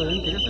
有人给他。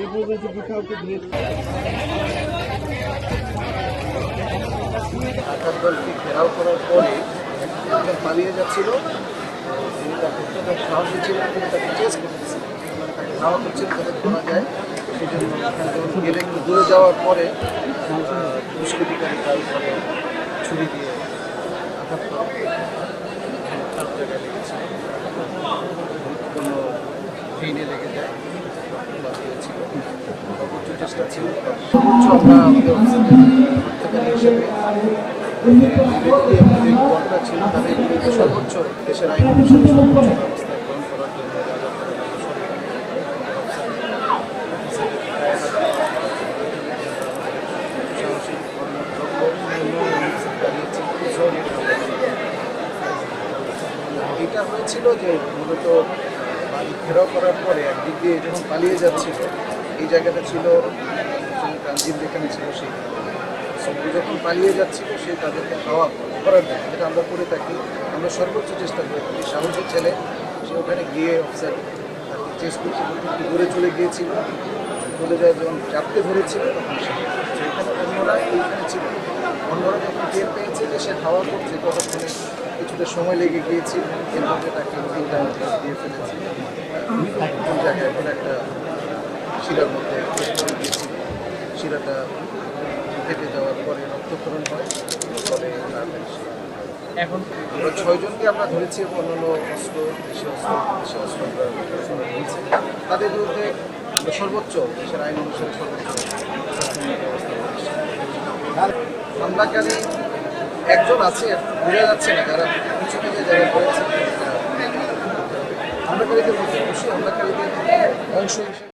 উঁচু ডাকাত দলকে ঘেরাও করার পরে একজন পালিয়ে যাচ্ছিল তিনি তার অত্যন্ত সাহসী ছিলেন, তিনি তাকে চেস করতেছিলেন তাকে ধরা যায়। সেই জন্য গেলে দূরে যাওয়ার পরে দুষ্কৃতিকারী তার উপরে ছুরি দিয়ে আঘাত কোনো ভেইনে লেগে যায়। ছিল তাদের সর্বোচ্চ দেশের আইন অনুসারে এটা হয়েছিল যে মূলত ঘেরাও করার পরে একদিক দিয়ে যখন পালিয়ে যাচ্ছিল, এই জায়গাটা ছিল ট্রানজিট যেখানে ছিল সেই যখন পালিয়ে যাচ্ছিল, সে তাদেরকে খাওয়া করার জন্য, যেটা আমরা করে থাকি, আমরা সর্বোচ্চ চেষ্টা করে থাকি। সাহসী ছেলে, সে ওখানে গিয়ে অফিসার তাকে চেস করতে করতে দূরে চলে গিয়েছিল। চলে যায় যখন চাপতে ধরেছিল, তখন সে এখানে অন্যরা এইখানে ছিল। অন্যরা যখন টের পেয়েছে যে সে খাওয়া করছে, ততক্ষণে কিছুটা সময় লেগে গিয়েছিল। এর মধ্যে তাকে তিনটা দিয়ে ফেলেছে। কোন জায়গায় কোনো একটা শিরার মধ্যে যাওয়ার পরে রক্তক্ষরণ হয় ফলে এখন আমরা ছয়জনকে আমরা ধরেছি এবং অস্ত্র দেশীয় অস্ত্র। তাদের বিরুদ্ধে সর্বোচ্চ আইন অনুসারে সর্বোচ্চ হামলাকারী একজন আছে বোঝা যাচ্ছে না যারা কিছু থেকে যারা করেছে মধ্যে অবশ্যই হামলাকারীদের অংশ হিসেবে